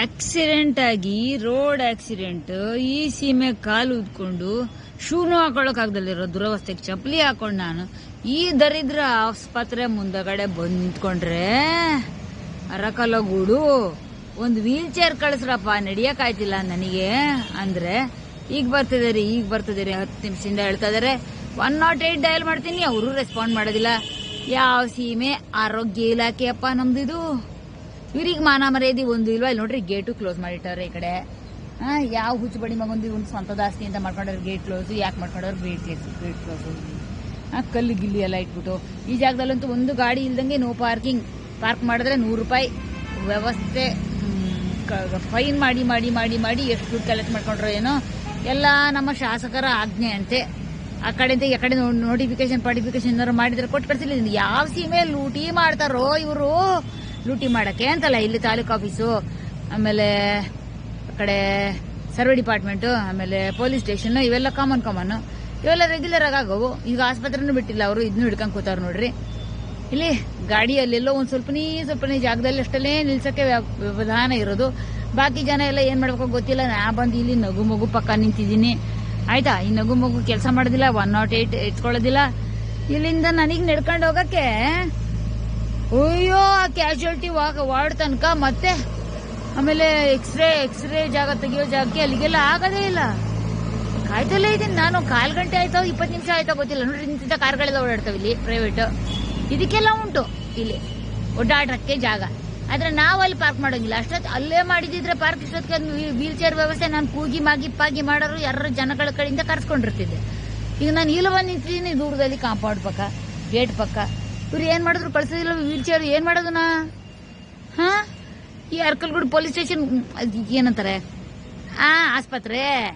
Accident ಆಗಿ road accident ಈ ಸೀಮೆ ಕಾಲು ಉದ್ಕೊಂಡು ಶೂನು ಹಾಕೊಳಕ್ ಆಗ್ದಲ್ಲಿರೋ ದುರವಸ್ಥೆಗೆ ಚಪ್ಪಲಿ ಹಾಕೊಂಡು ನಾನು ಈ ದರಿದ್ರ ಆಸ್ಪತ್ರೆ ಮುಂದಗಡೆ ಬಂದು ನಿಂತ್ಕೊಂಡ್ರೆ ಅರಕಲಗೂಡು. ಒಂದು ವೀಲ್ ಚೇರ್ ಕಳಿಸ್ರಪ್ಪ, ನಡಿಯಕ್ ಆಯ್ತಿಲ್ಲ ನನಗೆ. ಅಂದ್ರೆ, ಈಗ ಬರ್ತಿದೆ ಈಗ ಬರ್ತಿದೆ ರೀ, ಹತ್ತು ನಿಮಿಷದಿಂದ ಹೇಳ್ತಾ ಇದಾರೆ. ಒನ್ ನಾಟ್ ಏಟ್ ಡಯಲ್ ಮಾಡ್ತೀನಿ, ಅವರು ರೆಸ್ಪಾಂಡ್ ಮಾಡೋದಿಲ್ಲ. ಯಾವ ಸೀಮೆ? ಆರೋಗ್ಯ ಇಲಾಖೆ ಅಪ್ಪ ನಮ್ದಿದು. ಇವ್ರಿಗೆ ಮಾನ ಮರ್ಯಾದಿ ಒಂದು ಇಲ್ವಾ? ಇಲ್ಲಿ ನೋಡ್ರಿ ಗೇಟು ಕ್ಲೋಸ್ ಮಾಡಿಟ್ಟಾರೆ ಈ ಕಡೆ. ಯಾವ ಹುಚ್ಚುಬಡಿ ಮಗೊಂದು ಒಂದು ಸ್ವಂತ ದಾಸ್ತಿ ಅಂತ ಮಾಡ್ಕೊಂಡ್ರೆ ಗೇಟ್ ಕ್ಲೋಸ್ ಯಾಕೆ ಮಾಡ್ಕೊಂಡವ್ರು ಗೇಟ್ ಗೇಟ್ ಕ್ಲೋಸ್ ಕಲ್ಲು ಗಿಲ್ಲಿ ಎಲ್ಲ ಇಟ್ಬಿಟ್ಟು. ಈ ಜಾಗದಲ್ಲಂತೂ ಒಂದು ಗಾಡಿ ಇಲ್ದಂಗೆ ನೋ ಪಾರ್ಕಿಂಗ್ ಪಾರ್ಕ್ ಮಾಡಿದ್ರೆ ನೂರು ರೂಪಾಯಿ ವ್ಯವಸ್ಥೆ. ಫೈನ್ ಮಾಡಿ ಮಾಡಿ ಮಾಡಿ ಮಾಡಿ ಎಷ್ಟು ದುಡ್ಡು ಕಲೆಕ್ಟ್ ಮಾಡ್ಕೊಂಡ್ರೋ ಏನೋ. ಎಲ್ಲ ನಮ್ಮ ಶಾಸಕರ ಆಜ್ಞೆ ಅಂತೆ. ಆ ಕಡೆಯಿಂದ ಈ ಕಡೆ ನೋಟಿಫಿಕೇಶನ್ ಪಾಟಿಫಿಕೇಶನ್ ಏನಾದ್ರು ಮಾಡಿದ್ರೆ ಕೊಟ್ಟು ಕಳ್ಸಿಲ್ಲ. ಯಾವ ಸೀಮೆ ಲೂಟಿ ಮಾಡ್ತಾರೋ ಇವರು? ಲೂಟಿ ಮಾಡಕ್ಕೆ ಅಂತಲ್ಲ ಇಲ್ಲಿ ತಾಲೂಕು ಆಫೀಸು, ಆಮೇಲೆ ಕಡೆ ಸರ್ವೆ ಡಿಪಾರ್ಟ್ಮೆಂಟ್, ಆಮೇಲೆ ಪೊಲೀಸ್ ಸ್ಟೇಷನ್ ಇವೆಲ್ಲ ಕಾಮನ್ ಕಾಮನ್ ಇವೆಲ್ಲ ರೆಗ್ಯುಲರ್ ಆಗಿ ಆಗವು. ಈಗ ಆಸ್ಪತ್ರೆನೂ ಬಿಟ್ಟಿಲ್ಲ ಅವರು ಇದನ್ನು ಹಿಡ್ಕೊಂಡು ಕೂತಾರ ನೋಡ್ರಿ. ಇಲ್ಲಿ ಗಾಡಿಯಲ್ಲೆಲ್ಲೋ ಒಂದ್ ಸ್ವಲ್ಪನೇ ಸ್ವಲ್ಪನೇ ಜಾಗದಲ್ಲಿ ಅಷ್ಟಲ್ಲೇ ನಿಲ್ಸಕ್ಕೆ ವಿಧಾನ ಇರೋದು. ಬಾಕಿ ಜನ ಎಲ್ಲ ಏನ್ ಮಾಡ್ಬೇಕು ಗೊತ್ತಿಲ್ಲ. ನಾ ಬಂದು ಇಲ್ಲಿ ನಗು ಮಗು ಪಕ್ಕ ನಿಂತಿದ್ದೀನಿ. ಆಯ್ತಾ? ಈ ನಗು ಮಗು ಕೆಲಸ ಮಾಡೋದಿಲ್ಲ ಒನ್ ನಾಟ್ ಏಟ್ ಎತ್ಕೊಳ್ಳೋದಿಲ್ಲ. ಇಲ್ಲಿಂದ ನನಗೆ ನಡ್ಕೊಂಡು ಹೋಗಕ್ಕೆ, ಅಯ್ಯೋ ಕ್ಯಾಶುಯಾಲಿಟಿ ವಾರ್ಡ್ ತನಕ ಮತ್ತೆ ಆಮೇಲೆ ಎಕ್ಸ್ರೇ ಎಕ್ಸ್ರೇ ಜಾಗ ತೆಗಿಯೋ ಜಾಗಕ್ಕೆ ಅಲ್ಲಿಗೆಲ್ಲ ಆಗೋದೇ ಇಲ್ಲ. ಕಾಯ್ತಲ್ಲೇ ಇದ್ದೀನಿ ನಾನು. ಕಾಲ್ ಗಂಟೆ ಆಯ್ತಾವ ಇಪ್ಪತ್ತು ನಿಮಿಷ ಆಯ್ತಾ ಗೊತ್ತಿಲ್ಲ. ನೋಡ್ರಿ, ನಿಂತಿದ್ದ ಕಾರ್ಗಳೆಲ್ಲ ಓಡಾಡ್ತಾವೆ ಇಲ್ಲಿ ಪ್ರೈವೇಟ್ ಇದಕ್ಕೆಲ್ಲ ಉಂಟು ಇಲ್ಲಿ. ಓಡಾಡಕ್ಕೆ ಜಾಗ. ಆದ್ರೆ ನಾವು ಅಲ್ಲಿ ಪಾರ್ಕ್ ಮಾಡೋಂಗಿಲ್ಲ. ಅಷ್ಟೊತ್ತು ಅಲ್ಲೇ ಮಾಡಿದಿದ್ರೆ ಪಾರ್ಕ್ ಇಷ್ಟೊತ್ತಿಗೆ ವೀಲ್ ಚೇರ್ ವ್ಯವಸ್ಥೆ ನಾನು ಕೂಗಿ ಮಾಗಿ ಪಾಗಿ ಮಾಡೋರು ಯಾರು ಜನಗಳ ಕಡೆಯಿಂದ ಕರ್ಸ್ಕೊಂಡಿರ್ತಿದ್ದೆ. ಈಗ ನಾನು ಇಲ್ಲಿ ಬಂದು ನಿಂತಿದ್ದೀನಿ, ದೂರದಲ್ಲಿ ಕಾಂಪೌಂಡ್ ಪಕ್ಕ, ಗೇಟ್ ಪಕ್ಕ. ಇವ್ರು ಏನ್ ಮಾಡಿದ್ರು ಕಳ್ಸೋದಿಲ್ಲ ವೀಲ್ ಚೇರ್ ಏನ್ ಮಾಡೋದನ್ನ? ಹಾ? ಈ ಅರ್ಕಲ್ಗೂಡು ಪೊಲೀಸ್ ಸ್ಟೇಷನ್ ಏನಂತಾರೆ? ಆ, ಆಸ್ಪತ್ರೆ.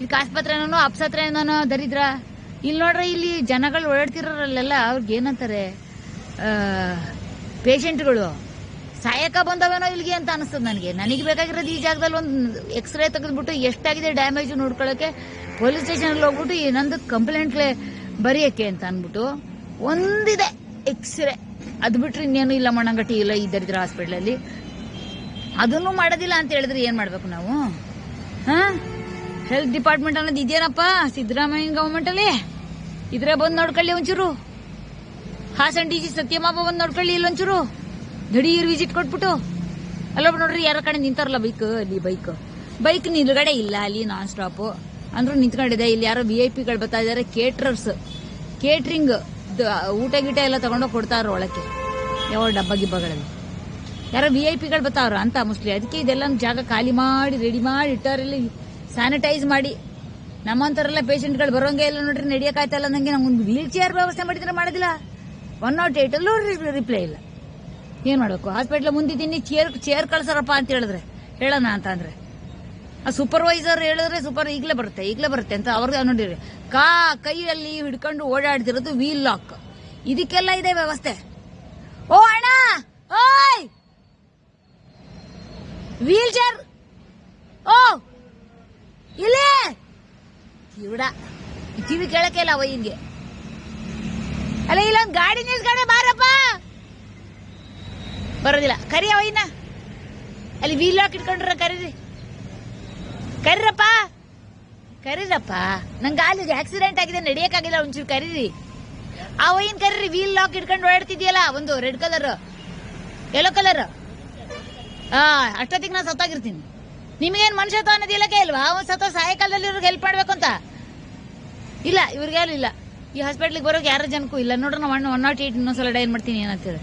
ಇದಕ್ಕೆ ಆಸ್ಪತ್ರೆ ಏನೋ, ಅಪ್ಸತ್ರೆ ಏನೋ, ದರಿದ್ರ. ಇಲ್ಲಿ ನೋಡ್ರೆ, ಇಲ್ಲಿ ಜನಗಳು ಓಡಾಡ್ತಿರೋರಲ್ಲೆಲ್ಲ ಅವ್ರಿಗೆ ಏನಂತಾರೆ? ಪೇಷಂಟ್ಗಳು ಸಾಯಕ ಬಂದವೇನೋ ಇಲ್ಲಿಗೆ ಅಂತ ಅನಿಸ್ತದೆ ನನಗೆ. ನನಗೆ ಬೇಕಾಗಿರೋದು ಈ ಜಾಗದಲ್ಲಿ ಒಂದು ಎಕ್ಸ್ರೇ ತೆಗೆದ್ಬಿಟ್ಟು ಎಷ್ಟಾಗಿದೆ ಡ್ಯಾಮೇಜ್ ನೋಡ್ಕೊಳ್ಳೋಕೆ ಪೊಲೀಸ್ ಸ್ಟೇಷನ್ ಹೋಗ್ಬಿಟ್ಟು ನಂದು ಕಂಪ್ಲೇಂಟ್ಲೆ ಬರೆಯಕ್ಕೆ ಅಂತ ಅನ್ಬಿಟ್ಟು ಒಂದಿದೆ. ಎಕ್ಸ್ರೇ ಅದು ಬಿಟ್ರೆ ಇನ್ನೇನು ಇಲ್ಲ ಮಣ್ಣಂಗಟ್ಟಿ ಇಲ್ಲ ಈ ದರಿದ್ರ ಹಾಸ್ಪಿಟ್ಲಲ್ಲಿ ಅದನ್ನು ಮಾಡೋದಿಲ್ಲ ಅಂತ ಹೇಳಿದ್ರೆ ಏನು ಮಾಡ್ಬೇಕು ನಾವು? ಹಾಂ? ಹೆಲ್ತ್ ಡಿಪಾರ್ಟ್ಮೆಂಟ್ ಅನ್ನೋದು ಇದೇನಪ್ಪ? ಸಿದ್ದರಾಮಯ್ಯ ಅಲ್ಲಿ? ಇದ್ರೆ ಬಂದ್ ನೋಡ್ಕೊಳ್ಳಿ ಒಂಚೂರು. ಹಾಸನ್ ಡಿ ಜಿ ಸತ್ಯಮಾಬ ಬಂದು ನೋಡ್ಕೊಳ್ಳಿ ಇಲ್ಲೊಂಚೂರು. ದಿಢೀರ್ ವಿಸಿಟ್ ಕೊಟ್ಬಿಟ್ಟು. ಅಲ್ಲೊಬ್ಬ ನೋಡ್ರಿ, ಯಾರ ಕಡೆ ನಿಂತಾರಲ್ಲ ಬೈಕ್ ಅಲ್ಲಿ ಬೈಕ್ ಬೈಕ್ ನಿಲ್ಗಡೆ ಇಲ್ಲ, ಅಲ್ಲಿ ನಾನ್ ಸ್ಟಾಪ್ ಅಂದ್ರೂ ನಿಂತ್ಕೊಂಡಿದೆ. ಇಲ್ಲಿ ಯಾರೋ ವಿ ಐ ಪಿಗಳು ಬರ್ತಾ ಇದಾರೆ ಕೇಟ್ರರ್ಸ್ ಕೇಟ್ರಿಂಗ್ ಊಟ ಗೀಟ ಎಲ್ಲ ತಗೊಂಡೋಗಿ ಕೊಡ್ತಾರ ಒಳಕ್ಕೆ. ಯಾವ ಡಬ್ಬ ಗಿಬ್ಬಗಳಲ್ಲಿ. ಯಾರೋ ವಿ ಐ ಪಿಗಳು ಬರ್ತಾವ್ರ, ಅಂತ ಮುಸ್ಲಿ ಅದಕ್ಕೆ ಇದೆಲ್ಲ ಜಾಗ ಖಾಲಿ ಮಾಡಿ ರೆಡಿ ಮಾಡಿ ಇಟ್ಟವರಲ್ಲಿ ಸ್ಯಾನಿಟೈಸ್ ಮಾಡಿ. ನಮ್ಮಂತರೆಲ್ಲ ಪೇಷಂಟ್ಗಳು ಬರೋಂಗೆ ಇಲ್ಲ ನೋಡ್ರಿ ನಡೆಯಕ್ಕಾಯ್ತಲ್ಲ ನಂಗೆ ನಮ್ಗೊಂದು ವೀಲ್ ಚೇರ್ ವ್ಯವಸ್ಥೆ ಮಾಡಿದ್ರೆ ಮಾಡೋದಿಲ್ಲ. ಒನ್ ನಾಟ್ ಏಟ್ ಅಲ್ಲೂ ರಿಪ್ಲೈ ಇಲ್ಲ. ಏನು ಮಾಡಬೇಕು? ಹಾಸ್ಪಿಟ್ಲ್ ಮುಂದಿದ್ದೀನಿ ಚೇರ್ ಚೇರ್ ಕಳ್ಸಾರಪ್ಪ ಅಂತ ಹೇಳಿದ್ರೆ. ಹೇಳೋಣ ಅಂತ ಅಂದ್ರೆ. ಸೂಪರ್ವೈಸರ್ ಹೇಳಿದ್ರೆ ಸೂಪರ್ ಈಗಲೇ ಬರುತ್ತೆ ಈಗಲೇ ಬರುತ್ತೆ ಅಂತ ಅವ್ರಿಗೆ ನೋಡಿರಿ. ಕಾ, ಕೈಯಲ್ಲಿ ಹಿಡ್ಕೊಂಡು ಓಡಾಡ್ತಿರೋದು ವೀಲ್ ಲಾಕ್ ಇದಕ್ಕೆಲ್ಲ ಇದೆ ವ್ಯವಸ್ಥೆ. ಓ, ಅಣ್ಣ! ಓಯ್! ವೀಲ್ ಚೇರ್ ಓ! ಇಲ್ಲೇ! ಕಿವಿಡ. ಕಿವಿ ಕೇಳಕ್ಕೆ ಇಲ್ಲ ಅವಯ್ಯಂಗೆ ಅಲ್ಲ ಇಲ್ಲೊಂದು ಗಾಡಿ ನಿಲ್ಸ್ಕೊಂಡೆ ಬಾರಪ್ಪ! ಬರೋದಿಲ್ಲ. ಕರಿ ಅವಯ್ಯನ ಅಲ್ಲಿ ವೀಲ್ ಲಾಕ್ ಇಟ್ಕೊಂಡ್ರ ಕರೀರಿ. ಕರೀರಪ್ಪ. ಕರೀರಪ್ಪ, ನಂಗೆ ಕಾಲಿಗೆ ಆಕ್ಸಿಡೆಂಟ್ ಆಗಿದೆ, ನಡೆಯಕ್ಕಾಗಿಲ್ಲ, ಒಂಚೂರು ಕರೀರಿ. ಆ ವೈನ್ ಕರೀರಿ ವೀಲ್ ಲಾಕ್ ಇಟ್ಕೊಂಡು ಓಡಾಡ್ತಿದ್ಯಲ್ಲ, ಒಂದು ರೆಡ್ ಕಲರ್ ಎಲ್ಲೋ ಕಲರ್ ಅಷ್ಟೊತ್ತಿಗೆ ನಾನು ಸತ್ತಾಗಿರ್ತೀನಿ. ನಿಮಗೇನು ಮನುಷ್ಯತ್ವ ಅನ್ನೋದಿಲ್ಲ ಇಲ್ವಾ? ಅವ್ನು ಸತ್ತ ಸಾಯಂಕಾಲದಲ್ಲಿ ಇವ್ರಿಗೆ ಹೆಲ್ಪ್ ಮಾಡ್ಬೇಕು ಅಂತ. ಇಲ್ಲ, ಇವ್ರಿಗೆ ಯಾರು ಇಲ್ಲ. ಈ ಹಾಸ್ಪಿಟ್ಲಿಗೆ ಬರೋಕೆ ಯಾರ ಜನಕ್ಕೂ ಇಲ್ಲ. ನೋಡೋಣ ನಾವು ಒನ್ ನಾಟ್ ಏಟ್ ಇನ್ನೊಂದ್ಸಲ ಡೈಲ್ ಮಾಡ್ತೀನಿ ಏನಂತೇಳಿ.